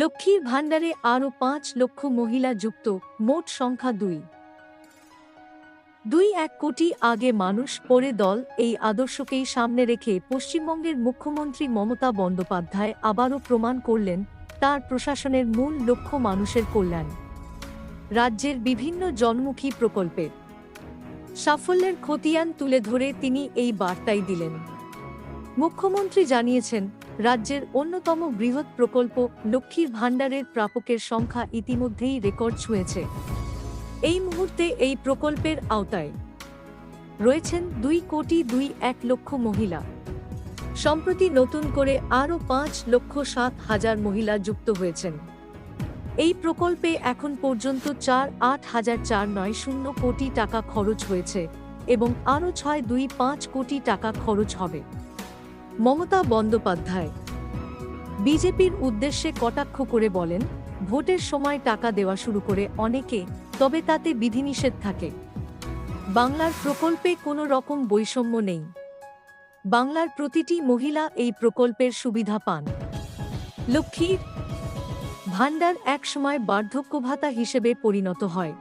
লক্ষ্মীর ভাণ্ডারে আরও পাঁচ লক্ষ মহিলা যুক্ত, মোট সংখ্যা দুই। দুই এক কোটি আগে মানুষ, পরে দল, এই আদর্শকেই সামনে রেখে পশ্চিমবঙ্গের মুখ্যমন্ত্রী মমতা বন্দ্যোপাধ্যায় আবারও প্রমাণ করলেন, তার প্রশাসনের মূল লক্ষ্য মানুষের কল্যাণ। রাজ্যের বিভিন্ন জনমুখী প্রকল্পের সাফল্যের খতিয়ান তুলে ধরে তিনি এই বার্তাই দিলেন। মুখ্যমন্ত্রী জানিয়েছেন রাজ্যের অন্যতম বৃহৎ প্রকল্প লক্ষ্মীর ভাণ্ডারের প্রাপকের সংখ্যা ইতিমধ্যেই রেকর্ড ছুঁয়েছে। এই মুহূর্তে এই প্রকল্পের আওতায় রয়েছেন দুই কোটি দুই এক লক্ষ মহিলা। সম্প্রতি নতুন করে আরও পাঁচ লক্ষ সাত হাজার মহিলা যুক্ত হয়েছেন। এই প্রকল্পে এখন পর্যন্ত চার আট হাজার চার নয় শূন্য কোটি টাকা খরচ হয়েছে এবং আরও ছয় দুই পাঁচ কোটি টাকা খরচ হবে। মমতা বন্দ্যোপাধ্যায়। বিজেপির উদ্দেশ্যে কটাক্ষ করে বলেন, ভোটের সময় টাকা দেওয়া শুরু করে অনেকে, তবে তাতে বিধিনিষেধ থাকে। বাংলার প্রকল্পে কোনো রকম বৈষম্য নেই। বাংলার প্রতিটি মহিলা এই প্রকল্পের সুবিধা পান। লক্ষ্মীর ভাণ্ডার একসময় বার্ধক্য ভাতা হিসেবে পরিণত হয়।